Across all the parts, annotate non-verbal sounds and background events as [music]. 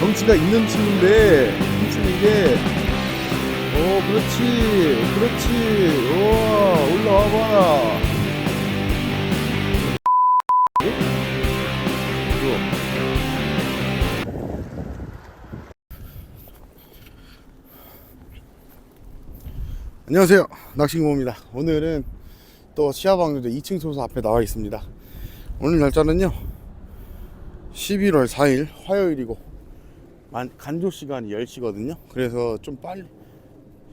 덩치가 있는 친구인데 훔치는 게 오, 그렇지, 그렇지. 우와, 올라와 봐라. 안녕하세요. 낚시구모입니다. 오늘은 또 시아방류대 2층 소소 앞에 나와 있습니다. 오늘 날짜는요, 11월 4일 화요일이고, 만- 간조 시간이 10시거든요. 그래서 좀 빨리,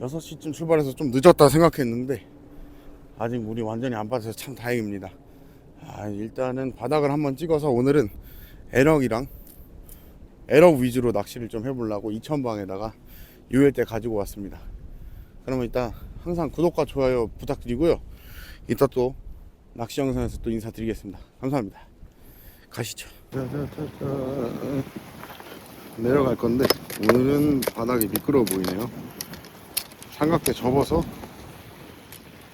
6시쯤 출발해서 좀 늦었다 생각했는데, 아직 물이 완전히 안 빠져서 참 다행입니다. 아, 일단은 바닥을 한번 찍어서 오늘은 에럭이랑 에럭 위주로 낚시를 좀 해보려고 2,000방에다가 유일대 가지고 왔습니다. 그러면 이따 항상 구독과 좋아요 부탁드리고요. 이따 또 낚시 영상에서 또 인사드리겠습니다. 감사합니다. 가시죠. 내려갈 건데 오늘은 바닥이 미끄러워 보이네요. 삼각대 접어서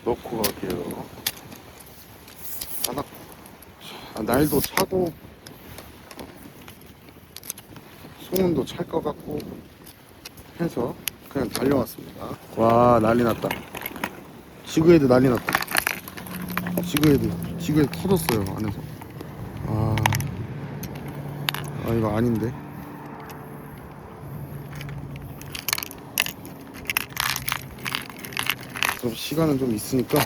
넣고 갈게요. 바닥 자, 날도 차고 소문도 찰 것 같고 해서 그냥 달려왔습니다. 와 난리 났다. 지그헤드 난리 났다. 지그헤드 지그헤드 터졌어요 안에서. 아, 아 이거 아닌데. 그럼 시간은 좀 있으니까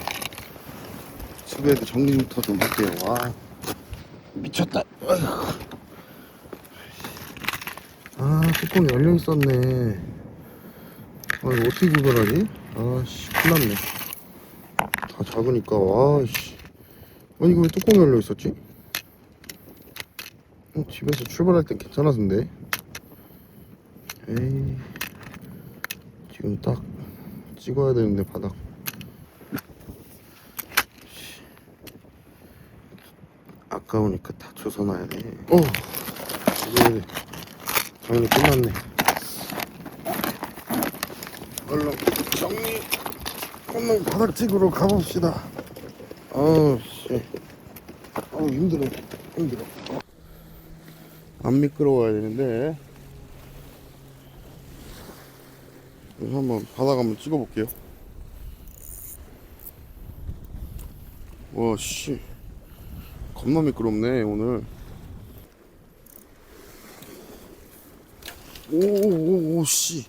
지그헤드 정리부터 좀 할게요. 와 미쳤다. 아 뚜껑이 열려 있었네. 아 이거 어떻게 구별하지? 아씨 큰일 났네 다 작으니까 와씨. 아니 이거 왜 뚜껑이 열려 있었지? 어, 집에서 출발할 땐 괜찮았는데? 에이. 지금 딱 찍어야 되는데 바닥. 씨. 아까우니까 다 조서놔야 돼 어! 이제 정리 끝났네. 얼른 정리 얼른 바닥 찍으러 가봅시다. 아우 씨. 아우 힘들어. 힘들어. 안 미끄러워야 되는데. 그래서 한번 바닥 한번 찍어볼게요. 와 씨. 겁나 미끄럽네 오늘. 오오오 씨.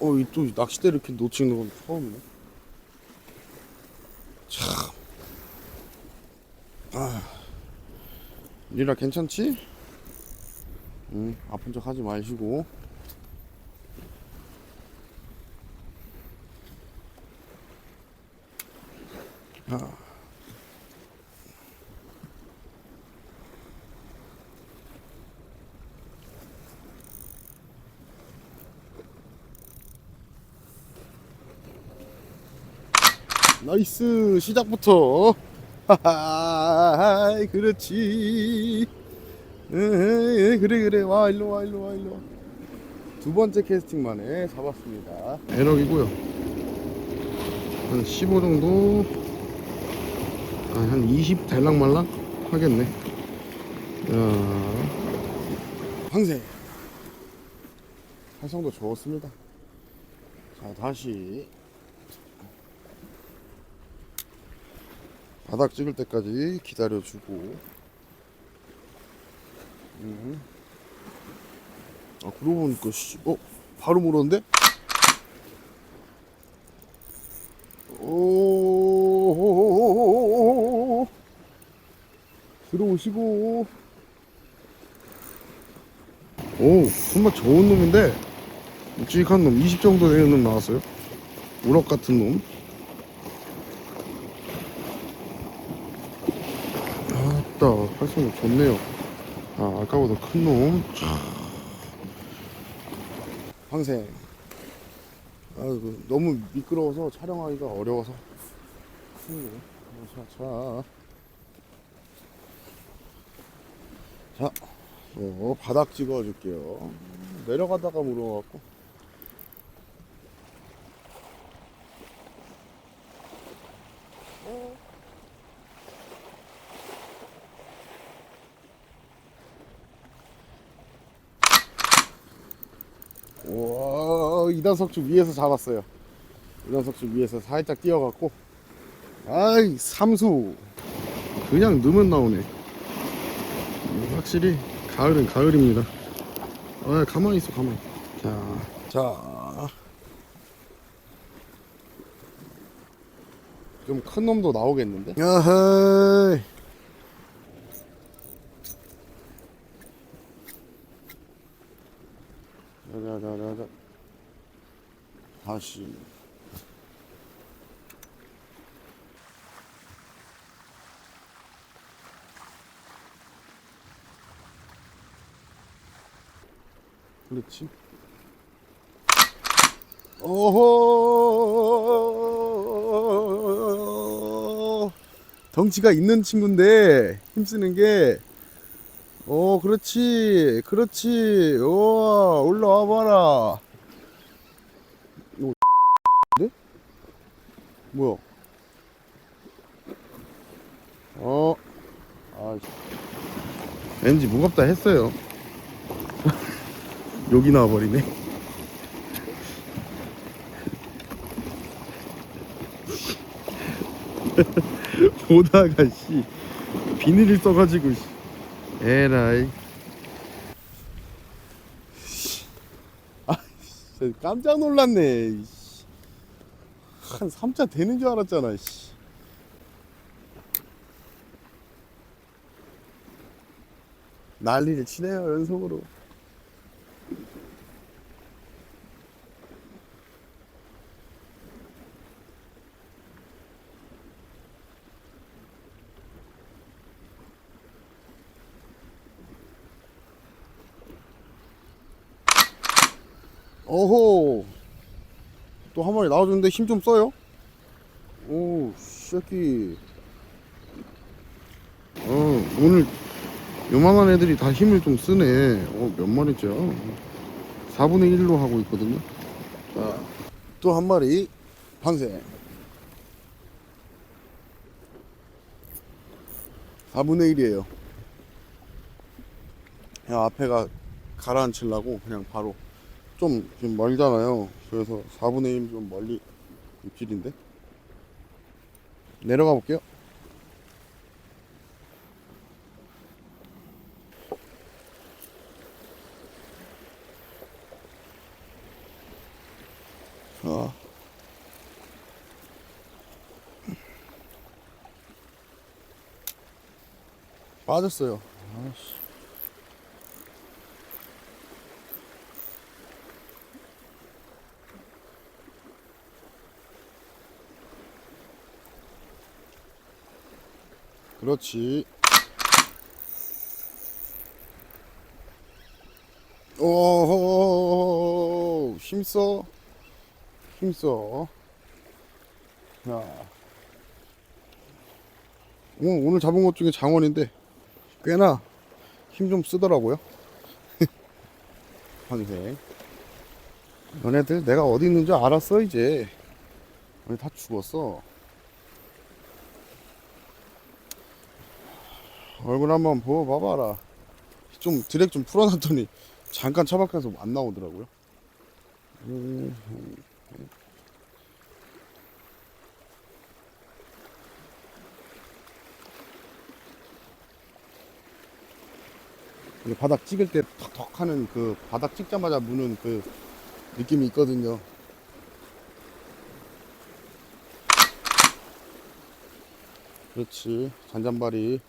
어, 이 또 낚싯대 이렇게 놓치는 건 처음이네. 참. 아. 리라 괜찮지? 응, 아픈 척 하지 마시고. 아. 나이스 시작부터 그렇지 그래 그래 와 일로 와 일로 와 일로 와. 두 번째 캐스팅 만에 잡았습니다 에럭이고요 한 15 정도 아, 한20 달랑말랑 하겠네 야 황새 활성도 좋았습니다 자 다시 바닥 찍을 때까지 기다려주고 음. 아 그러고 보니까 씨, 어? 바로 물었는데? 오 들어오시고 오 손맛 좋은 놈인데 묵직한 놈 20 정도 되는 놈 나왔어요 우럭 같은 놈 활성도 좋네요. 아 아까보다 큰놈. 황생 아이고 너무 미끄러워서 촬영하기가 어려워서. 자자. 자 어, 바닥 찍어 줄게요. 내려가다가 물어갖고 2단 석주 위에서 잡았어요. 2단 석주 위에서 살짝 뛰어갖고. 아이 삼수. 그냥 넣으면 나오네. 확실히 가을은 가을입니다. 아 가만히 있어 가만히. 자, 자. 좀 큰 놈도 나오겠는데? 야하이 자자자자자 다시 그렇지 오호 덩치가 있는 친구인데 힘쓰는 게 오, 그렇지, 그렇지. 우와, 올라와 봐라. 이거, 네? 뭐야? 어, 아, 왠지 무겁다 했어요. [laughs] 여기 나와버리네. [laughs] 오다가 씨 비닐을 써가지고 씨. 에라이 아 깜짝 놀랐네. 한 3차 되는 줄 알았잖아 씨. 난리를 치네요 연속으로 어호 또 한 마리 나와주는데 힘 좀 써요? 오 새끼. 어 오늘 요만한 애들이 다 힘을 좀 쓰네. 어 몇 마리죠 4분의 1로 하고 있거든요. 자 또 한 마리 방생. 4분의 1이에요. 그냥 앞에가 가라앉히려고 그냥 바로 좀 지금 멀잖아요. 그래서 4분의 1 좀 멀리 입질인데 내려가 볼게요. 자. 빠졌어요. 아씨. 그렇지. 오호 힘써. 힘써. 자. 오늘, 오늘 잡은 것 중에 장원인데 꽤나 힘 좀 쓰더라고요. [laughs] 황색 너네들 내가 어디 있는 줄 알았어 이제. 우리 다 죽었어 얼굴 한번 보고 봐봐라. 좀 드랙 좀 풀어놨더니 잠깐 차박해서 안 나오더라고요. 음, 바닥 찍을 때 턱턱 하는 그 바닥 찍자마자 무는 그 느낌이 있거든요. 그렇지. 잔잔바리.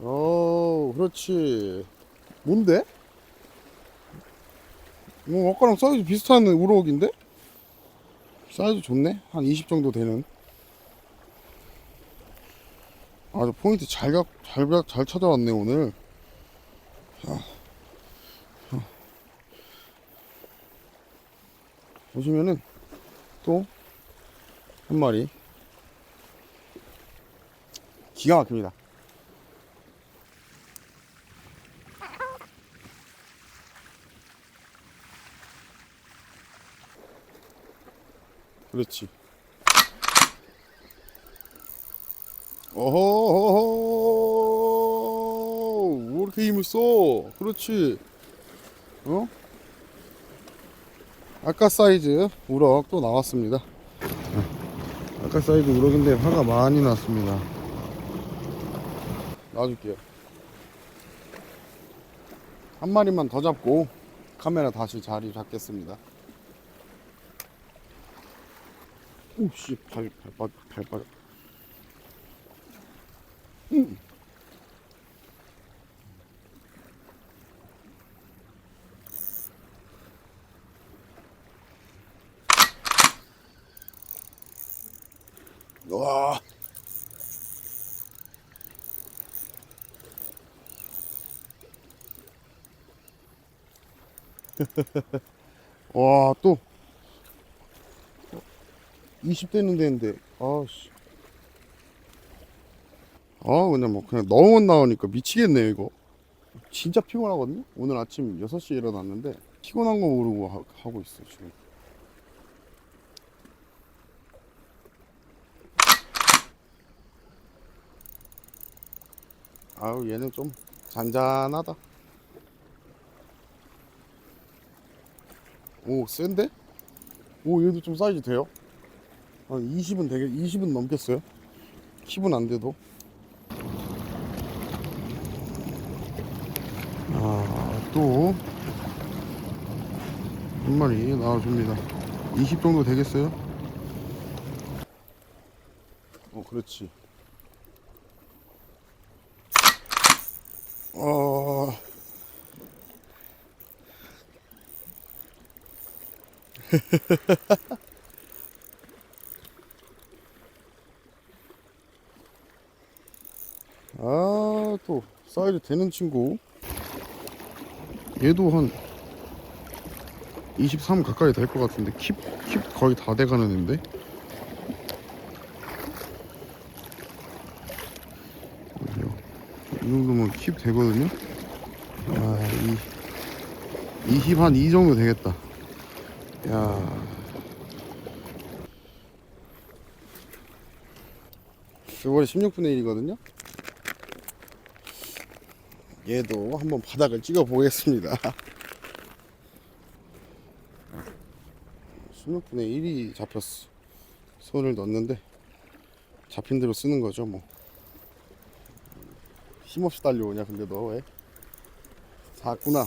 어, 그렇지. 뭔데? 뭐, 아까랑 사이즈 비슷한 우럭인데? 사이즈 좋네? 한 20 정도 되는. 아주 포인트 잘, 가, 잘, 가- 잘 찾아왔네, 오늘. 자, 자. 보시면은, 또, 한 마리. 기가 막힙니다. 그렇지. 어허허허 왜 이렇게 힘을 써? 그렇지. 어? 아까 사이즈 우럭 또 나왔습니다. 아까 사이즈 우럭인데 화가 많이 났습니다. 놔줄게요. 한 마리만 더 잡고 카메라 다시 자리 잡겠습니다. 오씨 발, 발, 발, 발, 발. 음. 와. [laughs] 와, 또 20대는 되는데. 아씨. 아, 그냥 뭐 그냥 너무 나오니까 미치겠네요, 이거. 진짜 피곤하거든요. 오늘 아침 6시에 일어났는데 피곤한 거 모르고 하, 하고 있어, 지금. 아유 얘는 좀 잔잔하다 오 센데? 오 얘도 좀 사이즈 돼요 한 20은 되게 20은 넘겠어요? 킵은 안 돼도. 아 또. 한 마리 나와줍니다. 20 정도 되겠어요? 어 그렇지. 어... [laughs] 아, 또 사이즈 되는 친구. 얘도 한 23 가까이 될 것 같은데 킵, 킵 거의 다 돼가는 앤데. 이 정도면 킵 되거든요. 아, 이, 20한이 정도 되겠다. 야. 이번에 16분의 1이거든요. 얘도 한번 바닥을 찍어 보겠습니다. 16분의 [laughs] 1이 잡혔어. 손을 넣었는데 잡힌 대로 쓰는 거죠, 뭐. 힘없이 달려오냐, 근데 너 왜? 샀구나.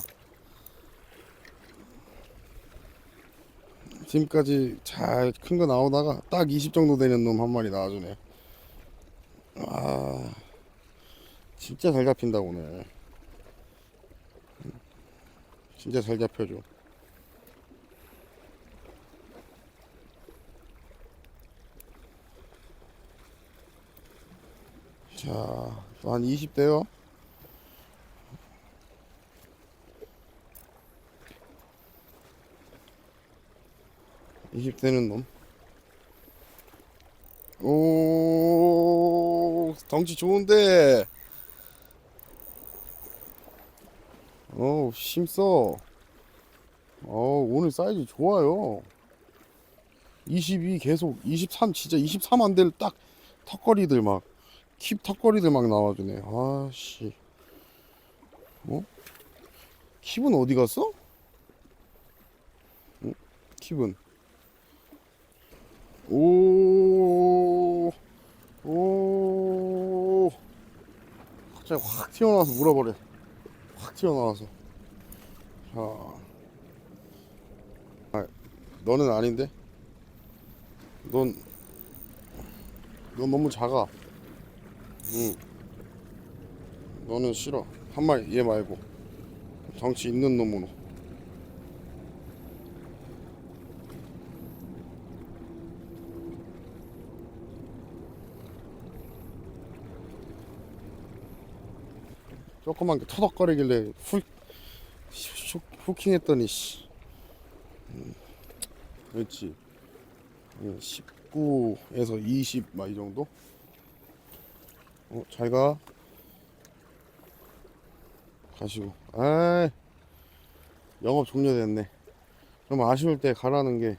지금까지 잘 큰 거 나오다가 딱 20 정도 되는 놈 한 마리 나와주네. 아, 진짜 잘 잡힌다, 오늘. 진짜 잘 잡혀줘. 자, 또한 20대요. 이십 대는 놈. 오, 덩치 좋은데. 어, 힘써. 어, 오늘 사이즈 좋아요. 22 계속 23 진짜 23 안 될 딱 턱걸이들 막 킵 턱걸이들 막 나와주네. 아씨. 뭐? 킵은 어디 갔어? 응? 킵은 오, 오, 갑자기 확 튀어나와서 물어버려. 확 튀어나와서. 자, 아, 너는 아닌데? 넌, 넌 너무 작아. 응. 너는 싫어. 한 마리, 얘 말고. 덩치 있는 놈으로. 조그만 게 터덕거리길래 훌, 슉, 후킹 했더니, 씨. 음, 그렇지. 19에서 20, 막 이 정도? 어, 잘 가. 가시고. 아 영업 종료됐네. 그럼 아쉬울 때 가라는 게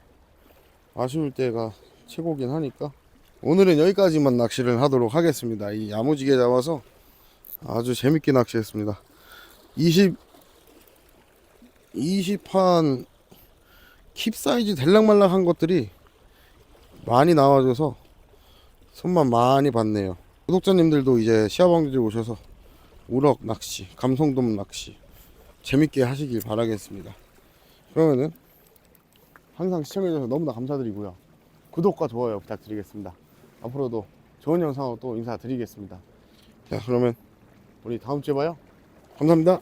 아쉬울 때가 최고긴 하니까. 오늘은 여기까지만 낚시를 하도록 하겠습니다. 이 야무지게 잡아서 아주 재밌게 낚시했습니다. 20, 20판 킵 사이즈 될랑말랑한 것들이 많이 나와줘서 손만 많이 봤네요. 구독자님들도 이제 시아방주에 오셔서 우럭 낚시, 감성돔 낚시 재밌게 하시길 바라겠습니다. 그러면은 항상 시청해주셔서 너무나 감사드리고요. 구독과 좋아요 부탁드리겠습니다. 앞으로도 좋은 영상으로 또 인사드리겠습니다. 자, 그러면 우리 다음 주에 봐요. 감사합니다.